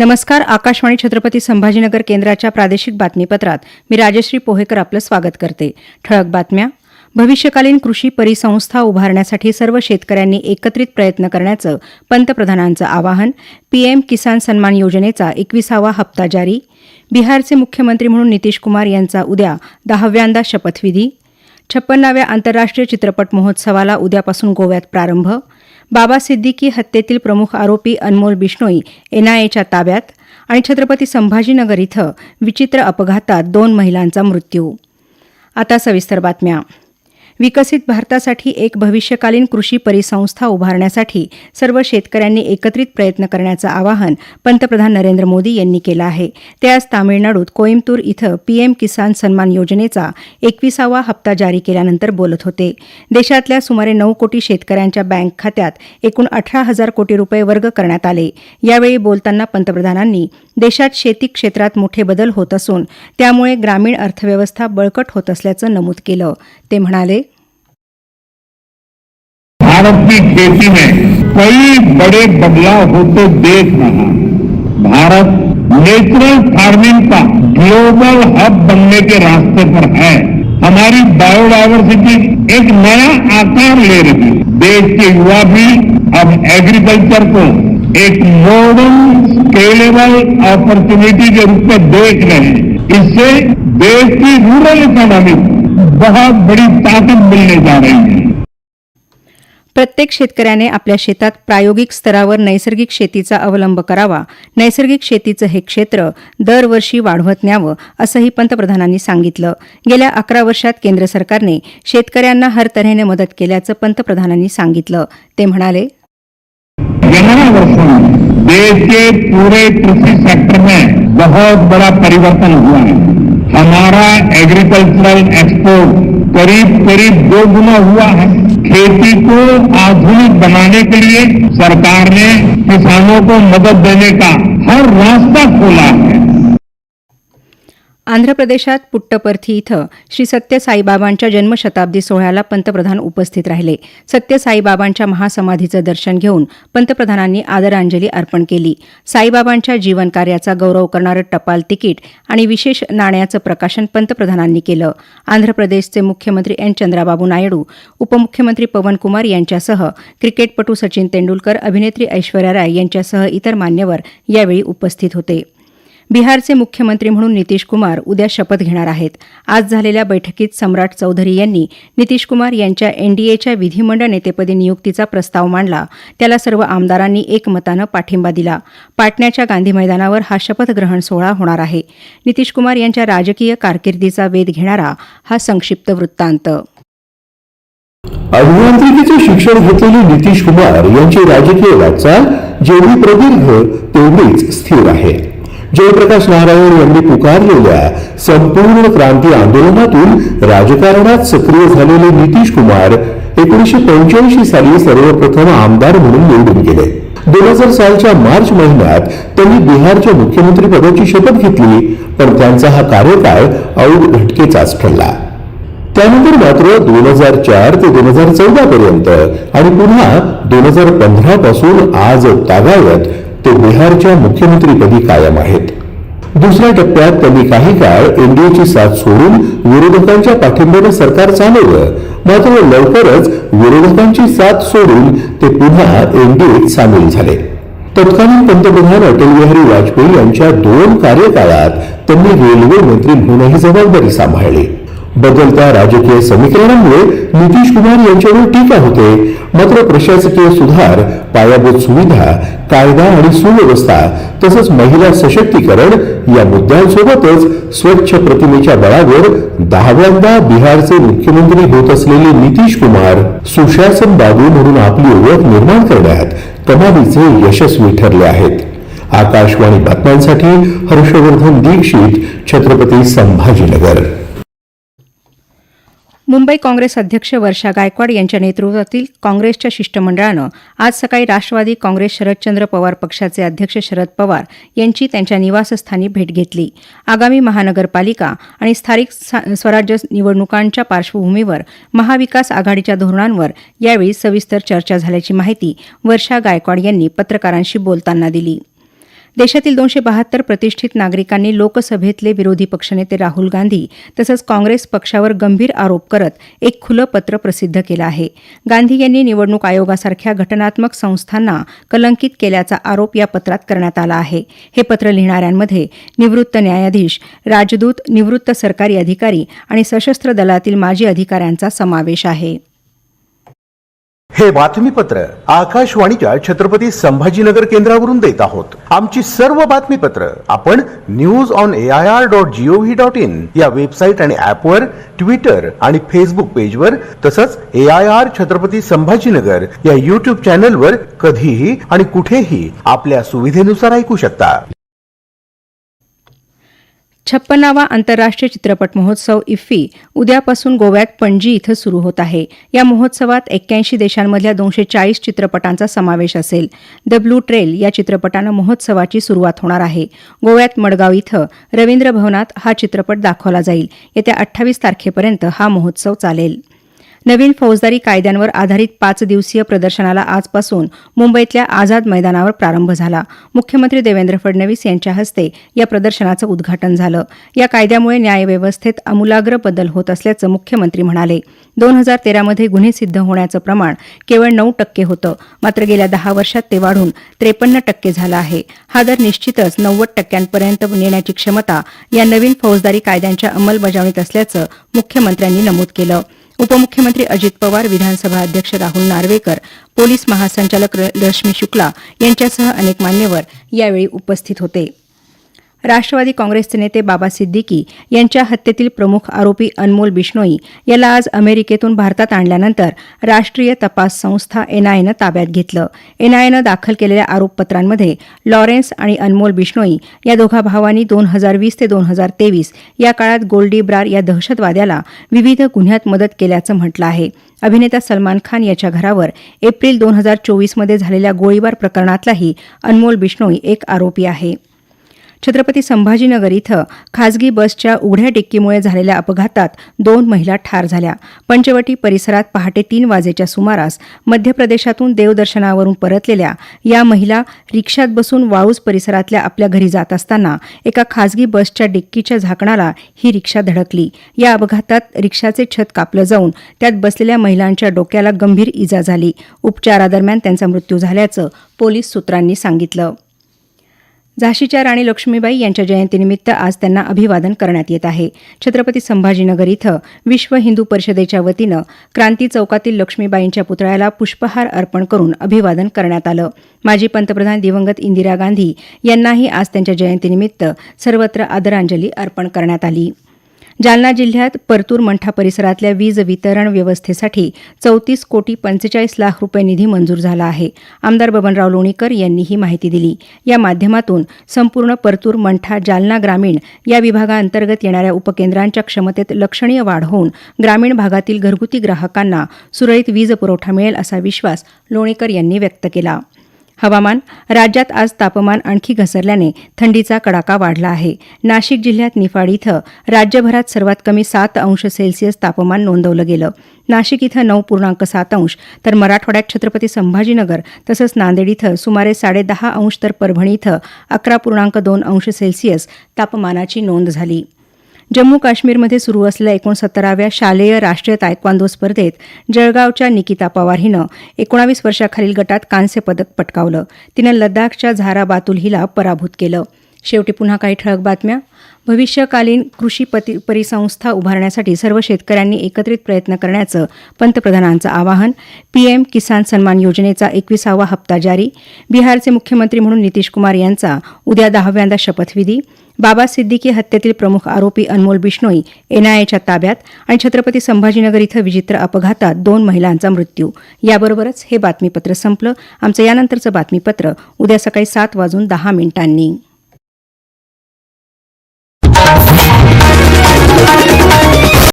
नमस्कार आकाशवाणी छत्रपती संभाजीनगर केंद्राच्या प्रादेशिक बातमीपत्रात मी राजश्री पोहेकर आपलं स्वागत करते. ठळक बातम्या. भविष्यकालीन कृषी परिसंस्था उभारण्यासाठी सर्व शेतकऱ्यांनी एकत्रित प्रयत्न करण्याचं पंतप्रधानांचं आवाहन. पीएम किसान सन्मान योजनेचा एकविसावा हप्ता जारी. बिहारचे मुख्यमंत्री म्हणून नितीश कुमार यांचा उद्या दहाव्यांदा शपथविधी. छप्पन्नाव्या आंतरराष्ट्रीय चित्रपट महोत्सवाला उद्यापासून गोव्यात प्रारंभ. बाबा सिद्दीकी हत्येतील प्रमुख आरोपी अनमोल बिष्णोई एनआयएच्या ताब्यात आणि छत्रपती संभाजीनगर इथं विचित्र अपघातात दोन महिलांचा मृत्यू. आता सविस्तर बातम्या. विकसित भारतासाठी एक भविष्यकालीन कृषी परिसंस्था उभारण्यासाठी सर्व शेतकऱ्यांनी एकत्रित प्रयत्न करण्याचं आवाहन पंतप्रधान नरेंद्र मोदी यांनी केलं आहे. ते आज तामिळनाडूत कोईमतूर इथं पीएम किसान सन्मान योजनेचा एकविसावा हप्ता जारी केल्यानंतर बोलत होते. देशातल्या सुमारे नऊ कोटी शेतकऱ्यांच्या बँक खात्यात एकूण अठरा हजार कोटी रुपये वर्ग करण्यात आले. यावेळी बोलताना पंतप्रधानांनी देशात शेती क्षेत्रात मोठे बदल होत असून त्यामुळे ग्रामीण अर्थव्यवस्था बळकट होत असल्याचं नमूद केलं. ते म्हणाले भारत की खेती में कई बड़े बदलाव होते देख रहा है। भारत नेचुरल फ़ार्मिंग का ग्लोबल हब बनने के रास्ते पर है। हमारी बायोडायवर्सिटी एक नया आकार ले रही है। देश के युवा भी अब एग्रीकल्चर को एक मॉडर्न स्केलेबल अपॉर्चुनिटी के रूप में देख रहे हैं। इससे देश की रूरल इकोनॉमी बहुत बड़ी ताकत मिलने जा रही है। प्रत्येक शेतकऱ्याने आपल्या शेतात प्रायोगिक स्तरावर नैसर्गिक शेतीचा अवलंब करावा. नैसर्गिक शेतीचं हे क्षेत्र दरवर्षी वाढवत न्यावं असंही पंतप्रधानांनी सांगितलं. गेल्या अकरा वर्षात केंद्र सरकारने शेतकऱ्यांना हर तऱ्हेने मदत केल्याचं पंतप्रधानांनी सांगितलं. ते म्हणाले देश के पूरे कृषी सेक्टर में बहुत बड़ा परिवर्तन हुआ है हमारा एग्रीकल्चरल एक्सपोर्ट करीब करीब दो गुना हुआ है। खेती को आधुनिक बनाने के लिए सरकार ने किसानों को मदद देने का हर रास्ता खोला है। आंध्र प्रदेशात पुट्टपर्थी इथं श्री सत्य साईबाबांच्या जन्मशताब्दी सोहळ्याला पंतप्रधान उपस्थित राहिले. सत्य साईबाबांच्या महासमाधीचं दर्शन घेऊन पंतप्रधानांनी आदरांजली अर्पण केली. साईबाबांच्या जीवनकार्याचा गौरव करणारं टपाल तिकीट आणि विशेष नाण्याचं प्रकाशन पंतप्रधानांनी केलं. आंध्र प्रदेशचे मुख्यमंत्री एन. चंद्राबाबू नायडू उपमुख्यमंत्री पवन कुमार यांच्यासह क्रिकेटपटू सचिन तेंडुलकर अभिनेत्री ऐश्वर्या राय यांच्यासह इतर मान्यवर यावेळी उपस्थित होते. बिहारचे मुख्यमंत्री म्हणून नितीश कुमार उद्या शपथ घेणार आहेत. आज झालेल्या बैठकीत सम्राट चौधरी यांनी नितीश कुमार यांच्या एनडीएच्या विधिमंडळ नेतेपदी नियुक्तीचा प्रस्ताव मांडला. त्याला सर्व आमदारांनी एकमतानं पाठिंबा दिला. पाटण्याच्या गांधी मैदानावर हा शपथग्रहण सोहळा होणार आहे. नितीश कुमार यांच्या राजकीय कारकिर्दीचा वेध घेणारा हा संक्षिप्त वृत्तांत. अभियांत्रिकीचे शिक्षण घेतलेले नितीश कुमार यांची राजकीय वाटचाल जेवढी प्रदीर्घ तेवढीच स्थिर आहे. जयप्रकाश नारायण यांनी पुकारलेल्या संपूर्ण क्रांती आंदोलनातून राजकारणात सक्रिय झालेले नितीश कुमार एकोणीशे पंच्याऐंशी साली सर्वप्रथम आमदार म्हणून निवडून गेले. दोन हजार सालच्या मार्च महिन्यात त्यांनी बिहारच्या मुख्यमंत्री पदाची शपथ घेतली पण त्यांचा हा कार्यकाळ औद घटकेचाच ठरला. त्यानंतर मात्र दोन हजार चार ते दोन हजार चौदा पर्यंत आणि पुन्हा दोन हजार पंधरा पासून आज तागायत ते बिहारच्या मुख्यमंत्रीपदी कायम आहेत. दुसऱ्या टप्प्यात त्यांनी काही काळ एनडीएची साथ सोडून विरोधकांच्या पाठिंब्याने सरकार चालवलं. मात्र लवकरच विरोधकांची साथ सोडून ते पुन्हा एनडीएत सामील झाले. तत्कालीन पंतप्रधान अटल बिहारी वाजपेयी यांच्या दोन कार्यकाळात त्यांनी रेल्वे मंत्री म्हणूनही जबाबदारी सांभाळली. बदलत्या राजकीय समीकरणामुळे नितीश कुमार यांच्यावर टीका होते. मात्र प्रशासकीय सुधार पायाभूत सुविधा कायदा आणि सुव्यवस्था तसंच महिला सशक्तीकरण या मुद्द्यांसोबतच स्वच्छ प्रतिमेच्या बळावर दहाव्यांदा बिहारचे मुख्यमंत्री होत असलेले नितीश कुमार सुशासन बाबू म्हणून आपली ओळख निर्माण करण्यात कमालीचे यशस्वी ठरले आहेत. आकाशवाणी बातम्यांसाठी हर्षवर्धन दीक्षित छत्रपती संभाजीनगर. मुंबई काँग्रेस अध्यक्ष वर्षा गायकवाड यांच्या नेतृत्वातील काँग्रेसच्या शिष्टमंडळानं आज सकाळी राष्ट्रवादी काँग्रेस शरदचंद्र पवार पक्षाचे अध्यक्ष शरद पवार यांची त्यांच्या निवासस्थानी भेट घेतली. आगामी महानगरपालिका आणि स्थानिक सा- स्वराज्य निवडणुकांच्या पार्श्वभूमीवर महाविकास आघाडीच्या धोरणांवर यावेळी सविस्तर चर्चा झाल्याची माहिती वर्षा गायकवाड यांनी पत्रकारांशी बोलताना दिली. देशातील दोनशे बहात्तर प्रतिष्ठित नागरिकांनी लोकसभेतले विरोधी पक्षनेते राहुल गांधी तसंच काँग्रेस पक्षावर गंभीर आरोप करत एक खुलं पत्र प्रसिद्ध केलं आहे. गांधी यांनी निवडणूक आयोगासारख्या घटनात्मक संस्थांना कलंकित केल्याचा आरोप या पत्रात करण्यात आला आहे. हे पत्र लिहिणाऱ्यांमध्ये निवृत्त न्यायाधीश राजदूत निवृत्त सरकारी अधिकारी आणि सशस्त्र दलातील माजी अधिकाऱ्यांचा समावेश आहे. हे बातमीपत्र आकाशवाणीच्या छत्रपती संभाजीनगर केंद्रावरून देत आहोत. आमची सर्व बातमीपत्र आपण news on A I R dot gov dot in या वेबसाईट आणि ऍपवर ट्विटर आणि फेसबुक पेजवर तसंच A I R Chhatrapati Sambhajinagar या युट्यूब चॅनलवर कधीही आणि कुठेही आपल्या सुविधेनुसार ऐकू शकता. छप्पन्नावा आंतरराष्ट्रीय चित्रपट महोत्सव इफ्फी उद्यापासून गोव्यात पणजी इथं सुरू होत आहे. या महोत्सवात एक्क्याऐंशी देशांमधल्या दोनशे चाळीस चित्रपटांचा समावेश असेल. द ब्लू ट्रेल या चित्रपटानं महोत्सवाची सुरुवात होणार आहे. गोव्यात मडगाव इथं रवींद्र भवनात हा चित्रपट दाखवला जाईल. येत्या अठ्ठावीस तारखेपर्यंत हा महोत्सव चालेल. नवीन फौजदारी कायद्यांवर आधारित पाच दिवसीय प्रदर्शनाला आजपासून मुंबईतल्या आझाद मैदानावर प्रारंभ झाला. मुख्यमंत्री देवेंद्र फडणवीस यांच्या हस्ते या प्रदर्शनाचं उद्घाटन झालं. या कायद्यामुळे न्यायव्यवस्थेत आमूलाग्र बदल होत असल्याचं मुख्यमंत्री म्हणाले. दोन हजार तेरामध्ये गुन्हे सिद्ध होण्याचं प्रमाण केवळ नऊ टक्के होतं. मात्र गेल्या दहा वर्षात ते वाढून त्रेपन्न टक्के झालं आहे. हा दर निश्चितच नव्वद टक्क्यांपर्यंत नेण्याची क्षमता या नवीन फौजदारी कायद्यांच्या अंमलबजावणीत असल्याचं मुख्यमंत्र्यांनी नमूद केलं. उपमुख्यमंत्री अजित पवार विधानसभा अध्यक्ष राहुल नार्वेकर पोलीस महासंचालक रश्मी शुक्ला यांच्यासह अनेक मान्यवर यावेळी उपस्थित होते. राष्ट्रवादी काँग्रेसचे नेते बाबा सिद्दीकी यांच्या हत्येतील प्रमुख आरोपी अनमोल बिश्नोई याला आज अमेरिकेतून भारतात आणल्यानंतर राष्ट्रीय तपास संस्था एनआयएनं ताब्यात घेतलं. एनआयएनं दाखल केलेल्या आरोपपत्रांमध्ये लॉरेन्स आणि अनमोल बिश्नोई या दोघा भावांनी दोन हजार वीस ते दोन हजार तेवीस या काळात गोल्डी ब्रार या दहशतवाद्याला विविध गुन्ह्यात मदत केल्याचं म्हटलं आहे. अभिनेता सलमान खान याच्या घरावर एप्रिल दोन हजार चोवीसमध्ये झालेल्या गोळीबार प्रकरणातलाही अनमोल बिश्नोई एक आरोपी आहे. छत्रपती संभाजीनगर इथं खासगी बसच्या उघड्या डिक्कीमुळे झालेल्या अपघातात दोन महिला ठार झाल्या. पंचवटी परिसरात पहाटे तीन वाजेच्या सुमारास मध्य प्रदेशातून देवदर्शनावरून परतलेल्या या महिला रिक्षात बसून वाळूज परिसरातल्या आपल्या घरी जात असताना एका खासगी बसच्या डिक्कीच्या झाकणाला ही रिक्षा धडकली. या अपघातात रिक्षाचे छत कापलं जाऊन त्यात बसलेल्या महिलांच्या डोक्याला गंभीर इजा झाली. उपचारादरम्यान त्यांचा मृत्यू झाल्याचं पोलीस सूत्रांनी सांगितलं. झाशीच्या राणी लक्ष्मीबाई यांच्या जयंतीनिमित्त आज त्यांना अभिवादन करण्यात येत आहे. छत्रपती संभाजीनगर इथं विश्व हिंदू परिषदेच्या वतीनं क्रांती चौकातील लक्ष्मीबाईंच्या पुतळ्याला पुष्पहार अर्पण करून अभिवादन करण्यात आलं. माजी पंतप्रधान दिवंगत इंदिरा गांधी यांनाही आज त्यांच्या जयंतीनिमित्त सर्वत्र आदरांजली अर्पण करण्यात आली. जालना जिल्ह्यात परतूर मंठा परिसरातल्या वीज वितरण व्यवस्थेसाठी चौतीस कोटी पंचेचाळीस लाख रुपये निधी मंजूर झाला आहे. आमदार बबनराव लोणीकर यांनी ही माहिती दिली. या माध्यमातून संपूर्ण परतूर मंठा जालना ग्रामीण या विभागाअंतर्गत येणाऱ्या उपकेंद्रांच्या क्षमतेत लक्षणीय वाढ होऊन ग्रामीण भागातील घरगुती ग्राहकांना सुरळीत वीज पुरवठा मिळेल असा विश्वास लोणीकर यांनी व्यक्त केला. हवामान राज्यात आज तापमान आणखी घसरल्याने थंडीचा कडाका वाढला आहे. नाशिक जिल्ह्यात निफाड इथं राज्यभरात सर्वात कमी सात अंश सेल्सिअस तापमान नोंदवलं गेलं. नाशिक इथं नऊ पूर्णांक सात अंश तर मराठवाड्यात छत्रपती संभाजीनगर तसंच नांदेड इथं सुमारे साडेदहा अंश तर परभणी इथं अकरा पूर्णांक दोन अंश सेल्सिअस तापमानाची नोंद झाली. जम्मू काश्मीरमध्ये सुरू असलेल्या एकोणसत्तराव्या शालेय राष्ट्रीय तायक्वांदो स्पर्धेत जळगावच्या निकिता पवार हिनं एकोणावीस वर्षाखालील गटात कांस्य पदक पटकावलं. तिनं लद्दाखच्या झारा बातुल हिला पराभूत केलं. शेवटी पुन्हा काही ठळक बातम्या. भविष्यकालीन कृषी पती परिसंस्था उभारण्यासाठी सर्व शेतकऱ्यांनी एकत्रित प्रयत्न करण्याचं पंतप्रधानांचं आवाहन. पीएम किसान सन्मान योजनेचा एकविसावा हप्ता जारी. बिहारचे मुख्यमंत्री म्हणून नितीश कुमार यांचा उद्या दहाव्यांदा शपथविधी. बाबा सिद्दीकी हत्येतील प्रमुख आरोपी अनमोल बिश्नोई एनआयएच्या ताब्यात आणि छत्रपती संभाजीनगर इथं विचित्र अपघातात दोन महिलांचा मृत्यू. याबरोबरच हे बातमीपत्र संपलं. आमचं यानंतरचं बातमीपत्र उद्या सकाळी सात वाजून दहा मिनिटांनी.